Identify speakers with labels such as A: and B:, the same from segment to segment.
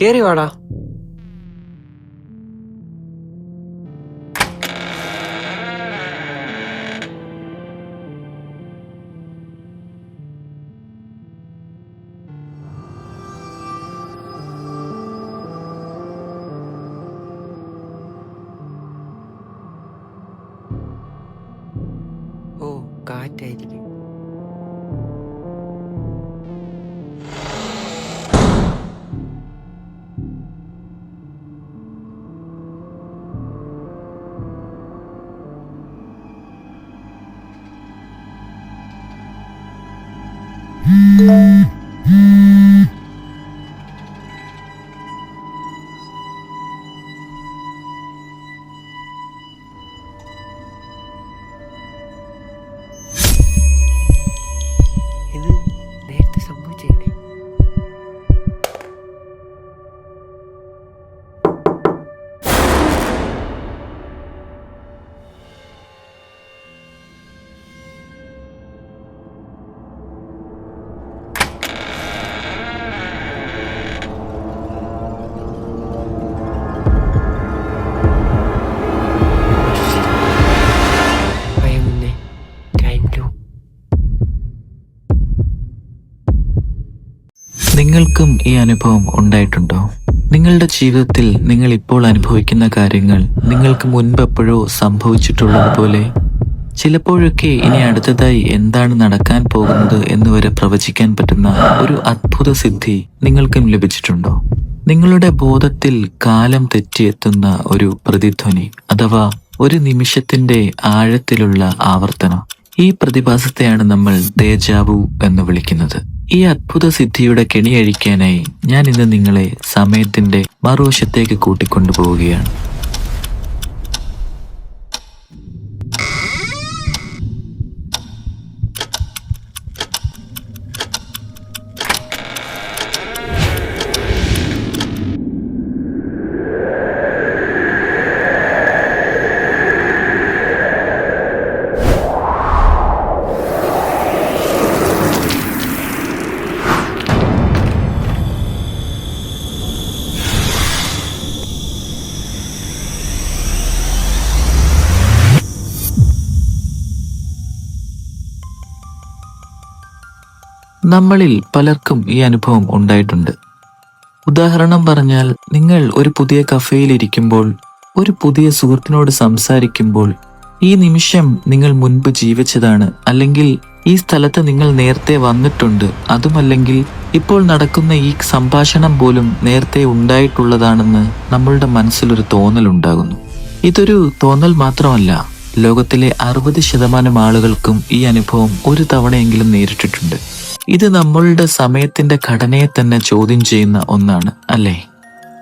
A: കേറി വാടാ. опять-таки.
B: നിങ്ങൾക്കും ഈ അനുഭവം ഉണ്ടായിട്ടുണ്ടോ? നിങ്ങളുടെ ജീവിതത്തിൽ നിങ്ങൾ ഇപ്പോൾ അനുഭവിക്കുന്ന കാര്യങ്ങൾ നിങ്ങൾക്ക് മുൻപ് എപ്പോഴോ സംഭവിച്ചിട്ടുള്ളതുപോലെ ചിലപ്പോഴൊക്കെ ഇനി അടുത്തതായി എന്താണ് നടക്കാൻ പോകുന്നത് എന്ന് വരെ പ്രവചിക്കാൻ പറ്റുന്ന ഒരു അത്ഭുത സിദ്ധി നിങ്ങൾക്കും ലഭിച്ചിട്ടുണ്ടോ? നിങ്ങളുടെ ബോധത്തിൽ കാലം തെറ്റിയെത്തുന്ന ഒരു പ്രതിധ്വനി അഥവാ ഒരു നിമിഷത്തിന്റെ ആഴത്തിലുള്ള ആവർത്തനം. ഈ പ്രതിഭാസത്തെയാണ് നമ്മൾ ദേജാവു എന്ന് വിളിക്കുന്നത്. ഈ അത്ഭുത സിദ്ധിയുടെ കെണിയഴിക്കാനായി ഞാൻ ഇന്ന് നിങ്ങളെ സമയത്തിന്റെ മറുവശത്തേക്ക് കൂട്ടിക്കൊണ്ടുപോവുകയാണ്. നമ്മളിൽ പലർക്കും ഈ അനുഭവം ഉണ്ടായിട്ടുണ്ട്. ഉദാഹരണം പറഞ്ഞാൽ നിങ്ങൾ ഒരു പുതിയ കഫേയിലിരിക്കുമ്പോൾ ഒരു പുതിയ സുഹൃത്തിനോട് സംസാരിക്കുമ്പോൾ ഈ നിമിഷം നിങ്ങൾ മുൻപ് ജീവിച്ചതാണ് അല്ലെങ്കിൽ ഈ സ്ഥലത്ത് നിങ്ങൾ നേരത്തെ വന്നിട്ടുണ്ട്. അതുമല്ലെങ്കിൽ ഇപ്പോൾ നടക്കുന്ന ഈ സംഭാഷണം പോലും നേരത്തെ ഉണ്ടായിട്ടുള്ളതാണെന്ന് നമ്മളുടെ മനസ്സിലൊരു തോന്നലുണ്ടാകുന്നു ഇതൊരു തോന്നൽ മാത്രമല്ല ലോകത്തിലെ അറുപത് ശതമാനം ആളുകൾക്കും ഈ അനുഭവം ഒരു തവണയെങ്കിലും നേരിട്ടിട്ടുണ്ട്. ഇത് നമ്മളുടെ സമയത്തിന്റെ ഘടനയെ തന്നെ ചോദ്യം ചെയ്യുന്ന ഒന്നാണ് അല്ലേ?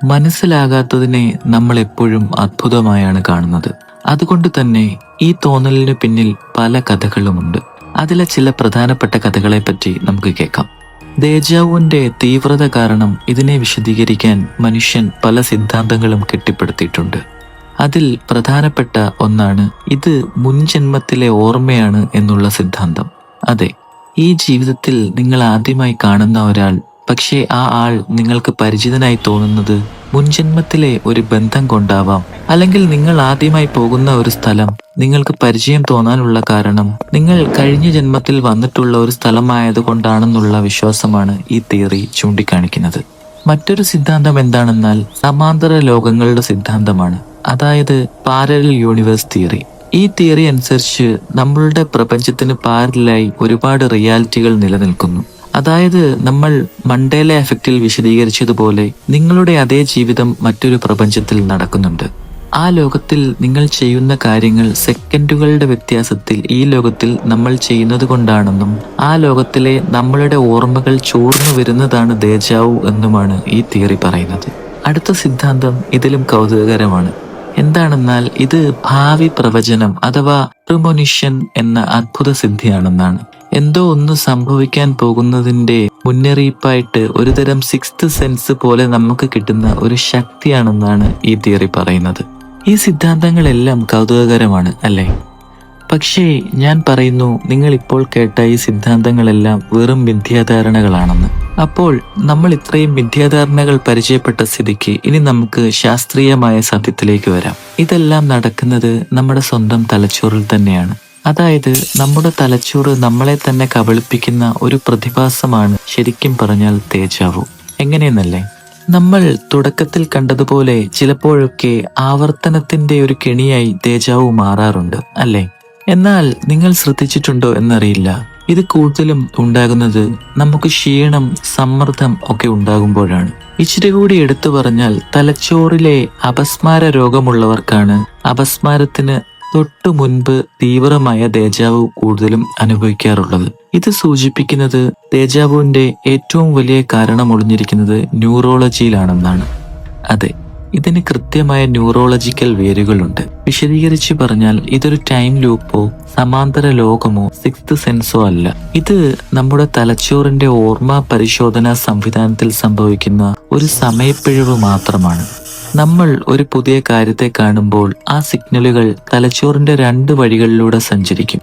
B: മനസ്സിലാകാത്തതിനെ നമ്മൾ എപ്പോഴും അത്ഭുതമായാണ് കാണുന്നത്. അതുകൊണ്ട് തന്നെ ഈ തോന്നലിന് പിന്നിൽ പല കഥകളുമുണ്ട്. അതിലെ ചില പ്രധാനപ്പെട്ട കഥകളെ പറ്റി നമുക്ക് കേൾക്കാം. ദേജാവുവിന്റെ തീവ്രത കാരണം ഇതിനെ വിശദീകരിക്കാൻ മനുഷ്യൻ പല സിദ്ധാന്തങ്ങളും കെട്ടിപ്പടുത്തിയിട്ടുണ്ട്. അതിൽ പ്രധാനപ്പെട്ട ഒന്നാണ് ഇത് മുൻജന്മത്തിലെ ഓർമ്മയാണ് എന്നുള്ള സിദ്ധാന്തം. അതെ ഈ ജീവിതത്തിൽ നിങ്ങൾ ആദ്യമായി കാണുന്ന ഒരാൾ പക്ഷേ ആ ആൾ നിങ്ങൾക്ക് പരിചിതനായി തോന്നുന്നത് മുൻജന്മത്തിലെ ഒരു ബന്ധം കൊണ്ടാവാം. അല്ലെങ്കിൽ നിങ്ങൾ ആദ്യമായി പോകുന്ന ഒരു സ്ഥലം നിങ്ങൾക്ക് പരിചയം തോന്നാനുള്ള കാരണം നിങ്ങൾ കഴിഞ്ഞ ജന്മത്തിൽ വന്നിട്ടുള്ള ഒരു സ്ഥലമായത് കൊണ്ടാണെന്നുള്ള വിശ്വാസമാണ് ഈ തിയറി ചൂണ്ടിക്കാണിക്കുന്നത്. മറ്റൊരു സിദ്ധാന്തം എന്താണെന്നാൽ സമാന്തര ലോകങ്ങളുടെ സിദ്ധാന്തമാണ്. അതായത് പാരലൽ യൂണിവേഴ്സ് തിയറി. ഈ തിയറി അനുസരിച്ച് നമ്മളുടെ പ്രപഞ്ചത്തിന് പാരലായി ഒരുപാട് റിയാലിറ്റികൾ നിലനിൽക്കുന്നു. അതായത് നമ്മൾ മണ്ടേല എഫക്റ്റിൽ വിശദീകരിച്ചതുപോലെ നിങ്ങളുടെ അതേ ജീവിതം മറ്റൊരു പ്രപഞ്ചത്തിൽ നടക്കുന്നുണ്ട്. ആ ലോകത്തിൽ നിങ്ങൾ ചെയ്യുന്ന കാര്യങ്ങൾ സെക്കൻഡുകളുടെ വ്യത്യാസത്തിൽ ഈ ലോകത്തിൽ നമ്മൾ ചെയ്യുന്നത് കൊണ്ടാണെന്നും ആ ലോകത്തിലെ നമ്മളുടെ ഓർമ്മകൾ ചോർന്നു വരുന്നതാണ് ദേജാവു എന്നുമാണ് ഈ തിയറി പറയുന്നത്. അടുത്ത സിദ്ധാന്തം ഇതിലും കൗതുകകരമാണ്. എന്താണെന്നാൽ ഇത് ഭാവി പ്രവചനം അഥവാ പ്രിമൊനിഷൻ എന്ന അത്ഭുത സിദ്ധിയാണെന്നാണ്. എന്തോ ഒന്ന് സംഭവിക്കാൻ പോകുന്നതിന്റെ മുന്നറിയിപ്പായിട്ട് ഒരുതരം സിക്സ്ത് സെൻസ് പോലെ നമുക്ക് കിട്ടുന്ന ഒരു ശക്തിയാണെന്നാണ് ഈ തിയറി പറയുന്നത്. ഈ സിദ്ധാന്തങ്ങളെല്ലാം കൗതുകകരമാണ് അല്ലേ? പക്ഷേ ഞാൻ പറയുന്നു നിങ്ങൾ ഇപ്പോൾ കേട്ട ഈ സിദ്ധാന്തങ്ങളെല്ലാം വെറും മിഥ്യാധാരണകളാണെന്ന്. അപ്പോൾ നമ്മൾ ഇത്രയും മിഥ്യാധാരണകൾ പരിചയപ്പെട്ട സ്ഥിതിക്ക് ഇനി നമുക്ക് ശാസ്ത്രീയമായ സത്യത്തിലേക്ക് വരാം. ഇതെല്ലാം നടക്കുന്നത് നമ്മുടെ സ്വന്തം തലച്ചോറിൽ തന്നെയാണ്. അതായത് നമ്മുടെ തലച്ചോറ് നമ്മളെ തന്നെ കബളിപ്പിക്കുന്ന ഒരു പ്രതിഭാസമാണ് ശരിക്കും പറഞ്ഞാൽ തേജാവു. എങ്ങനെയെന്നല്ലേ? നമ്മൾ തുടക്കത്തിൽ കണ്ടതുപോലെ ചിലപ്പോഴൊക്കെ ആവർത്തനത്തിന്റെ ഒരു കെണിയായി തേജാവു മാറാറുണ്ട് അല്ലേ? എന്നാൽ നിങ്ങൾ ശ്രദ്ധിച്ചിട്ടുണ്ടോ എന്നറിയില്ല. ഇത് കൂടുതലും ഉണ്ടാകുന്നത് നമുക്ക് ക്ഷീണം സമ്മർദ്ദം ഒക്കെ ഉണ്ടാകുമ്പോഴാണ്. ഇച്ചിരി കൂടി എടുത്തു പറഞ്ഞാൽ തലച്ചോറിലെ അപസ്മാര രോഗമുള്ളവർക്കാണ് അപസ്മാരത്തിന് തൊട്ടു മുൻപ് തീവ്രമായ ദേജാവു കൂടുതലും അനുഭവിക്കാറുള്ളത്. ഇത് സൂചിപ്പിക്കുന്നത് ദേജാവുവിന്റെ ഏറ്റവും വലിയ കാരണം ഒളിഞ്ഞിരിക്കുന്നത് ന്യൂറോളജിയിലാണെന്നാണ്. അതെ ഇതിന് കൃത്യമായ ന്യൂറോളജിക്കൽ വേരുകളുണ്ട്. വിശദീകരിച്ച് പറഞ്ഞാൽ ഇതൊരു ടൈം ലൂപ്പോ സമാന്തര ലോകമോ സിക്സ്ത് സെൻസോ അല്ല. ഇത് നമ്മുടെ തലച്ചോറിന്റെ ഓർമ്മ പരിശോധനാ സംവിധാനത്തിൽ സംഭവിക്കുന്ന ഒരു സമയപ്പിഴവ് മാത്രമാണ്. നമ്മൾ ഒരു പുതിയ കാര്യത്തെ കാണുമ്പോൾ ആ സിഗ്നലുകൾ തലച്ചോറിന്റെ രണ്ട് വഴികളിലൂടെ സഞ്ചരിക്കും.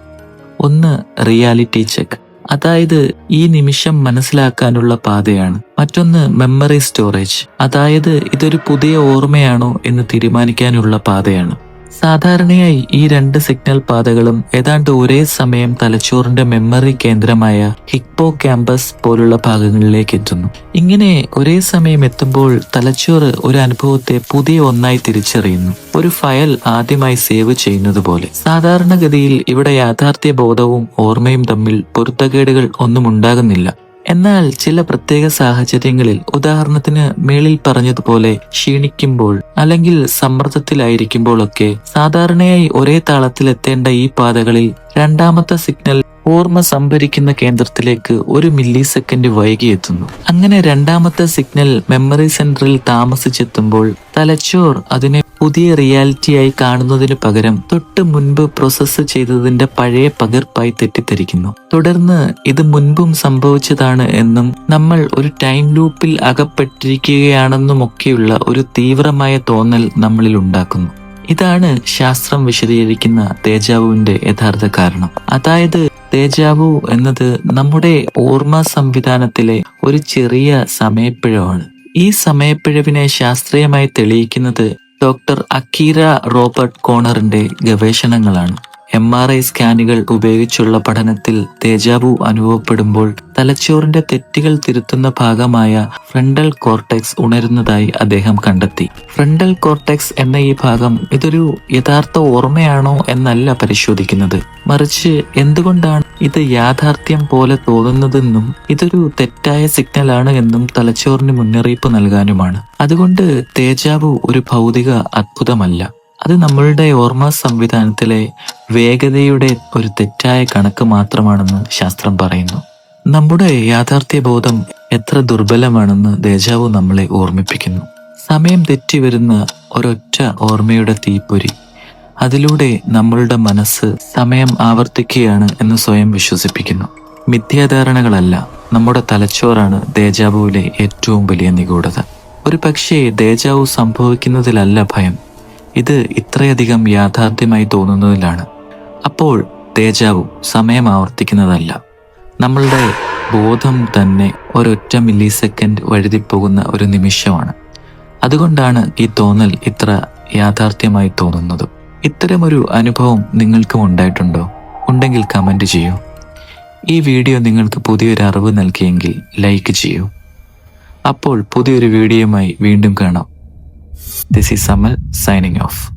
B: ഒന്ന് റിയാലിറ്റി ചെക്ക് അതായത് ഈ നിമിഷം മനസ്സിലാക്കാനുള്ള പാതയാണ്. മറ്റൊന്ന് മെമ്മറി സ്റ്റോറേജ് അതായത് ഇതൊരു പുതിയ ഓർമ്മയാണോ എന്ന് തീരുമാനിക്കാനുള്ള പാതയാണ്. സാധാരണയായി ഈ രണ്ട് സിഗ്നൽ പാതകളും ഏതാണ്ട് ഒരേ സമയം തലച്ചോറിന്റെ മെമ്മറി കേന്ദ്രമായ ഹിക്പോ ക്യാമ്പസ് പോലുള്ള ഭാഗങ്ങളിലേക്ക് എത്തുന്നു. ഇങ്ങനെ ഒരേ സമയം എത്തുമ്പോൾ തലച്ചോറ് ഒരു അനുഭവത്തെ പുതിയ ഒന്നായി തിരിച്ചറിയുന്നു. ഒരു ഫയൽ ആദ്യമായി സേവ് ചെയ്യുന്നത് പോലെ സാധാരണഗതിയിൽ ഇവിടെ യാഥാർത്ഥ്യ ബോധവും ഓർമ്മയും തമ്മിൽ പൊരുത്തക്കേടുകൾ ഒന്നും ഉണ്ടാകുന്നില്ല. എന്നാൽ ചില പ്രത്യേക സാഹചര്യങ്ങളിൽ ഉദാഹരണത്തിന് മേളിൽ പറഞ്ഞതുപോലെ ക്ഷീണിക്കുമ്പോൾ അല്ലെങ്കിൽ സമ്മർദ്ദത്തിലായിരിക്കുമ്പോഴൊക്കെ സാധാരണയായി ഒരേ താളത്തിൽ എത്തേണ്ട ഈ പാതകളിൽ രണ്ടാമത്തെ സിഗ്നൽ ഓർമ്മ സംഭരിക്കുന്ന കേന്ദ്രത്തിലേക്ക് ഒരു മില്ലി സെക്കൻഡ് വൈകി എത്തുന്നു. അങ്ങനെ രണ്ടാമത്തെ സിഗ്നൽ മെമ്മറി സെന്ററിൽ താമസിച്ചെത്തുമ്പോൾ തലച്ചോർ അതിനെ പുതിയ റിയാലിറ്റിയായി കാണുന്നതിന് പകരം തൊട്ട് മുൻപ് പ്രോസസ്സ് ചെയ്തതിന്റെ പഴയ പകർപ്പായി തെറ്റിദ്ധരിക്കുന്നു. തുടർന്ന് ഇത് മുൻപും സംഭവിച്ചതാണ് എന്നും നമ്മൾ ഒരു ടൈം ലൂപ്പിൽ അകപ്പെട്ടിരിക്കുകയാണെന്നുമൊക്കെയുള്ള ഒരു തീവ്രമായ തോന്നൽ നമ്മളിൽ ഉണ്ടാക്കുന്നു. ഇതാണ് ശാസ്ത്രം വിശദീകരിക്കുന്ന തേജാവുവിന്റെ യഥാർത്ഥ കാരണം. അതായത് തേജാവു എന്നത് നമ്മുടെ ഓർമ്മ സംവിധാനത്തിലെ ഒരു ചെറിയ സമയപ്പിഴവാണ്. ഈ സമയപ്പിഴവിനെ ശാസ്ത്രീയമായി തെളിയിക്കുന്നത് ഡോക്ടർ അക്കീര റോബർട്ട് കോണറിന്റെ ഗവേഷണങ്ങളാണ്. എം ആർ ഐ സ്കാനുകൾ ഉപയോഗിച്ചുള്ള പഠനത്തിൽ തേജാബു അനുഭവപ്പെടുമ്പോൾ തലച്ചോറിന്റെ തെറ്റുകൾ തിരുത്തുന്ന ഭാഗമായ ഫ്രണ്ടൽ കോർട്ടെക്സ് ഉണരുന്നതായി അദ്ദേഹം കണ്ടെത്തി. ഫ്രണ്ടൽ കോർട്ടെക്സ് എന്ന ഈ ഭാഗം ഇതൊരു യഥാർത്ഥ ഓർമ്മയാണോ എന്നല്ല പരിശോധിക്കുന്നത്. മറിച്ച് എന്തുകൊണ്ടാണ് ഇത് യാഥാർത്ഥ്യം പോലെ തോന്നുന്നതെന്നും ഇതൊരു തെറ്റായ സിഗ്നലാണ് എന്നും തലച്ചോറിന് മുന്നറിയിപ്പ് നൽകാനുമാണ്. അതുകൊണ്ട് തേജാബു ഒരു ഭൗതിക അത്ഭുതമല്ല. അത് നമ്മളുടെ ഓർമ്മ സംവിധാനത്തിലെ വേഗതയുടെ ഒരു തെറ്റായ കണക്ക് മാത്രമാണെന്ന് ശാസ്ത്രം പറയുന്നു. നമ്മുടെ യാഥാർത്ഥ്യ ബോധം എത്ര ദുർബലമാണെന്ന് ദേജാവു നമ്മളെ ഓർമ്മിപ്പിക്കുന്നു. സമയം തെറ്റി വരുന്ന ഒരൊറ്റ ഓർമ്മയുടെ തീപ്പൊരി. അതിലൂടെ നമ്മളുടെ മനസ്സ് സമയം ആവർത്തിക്കുകയാണ് എന്ന് സ്വയം വിശ്വസിപ്പിക്കുന്നു. മിഥ്യാധാരണകളല്ല നമ്മുടെ തലച്ചോറാണ് ദേജാവുവിലെ ഏറ്റവും വലിയ നിഗൂഢത. ഒരു പക്ഷേ ദേജാവു സംഭവിക്കുന്നതിലല്ല ഭയം. ഇത് ഇത്രയധികം യാഥാർത്ഥ്യമായി തോന്നുന്നതിലാണ്. അപ്പോൾ തേജാവു സമയം ആവർത്തിക്കുന്നതല്ല. നമ്മളുടെ ബോധം തന്നെ ഒരൊറ്റ മില്ലി സെക്കൻഡ് വഴുതിപ്പോകുന്ന ഒരു നിമിഷമാണ്. അതുകൊണ്ടാണ് ഈ തോന്നൽ ഇത്ര യാഥാർത്ഥ്യമായി തോന്നുന്നത്. ഇത്തരമൊരു അനുഭവം നിങ്ങൾക്കും ഉണ്ടായിട്ടുണ്ടോ? ഉണ്ടെങ്കിൽ കമന്റ് ചെയ്യൂ. ഈ വീഡിയോ നിങ്ങൾക്ക് പുതിയൊരു അറിവ് നൽകിയെങ്കിൽ ലൈക്ക് ചെയ്യൂ. അപ്പോൾ പുതിയൊരു വീഡിയോയുമായി വീണ്ടും കാണാം. This is Samal signing off.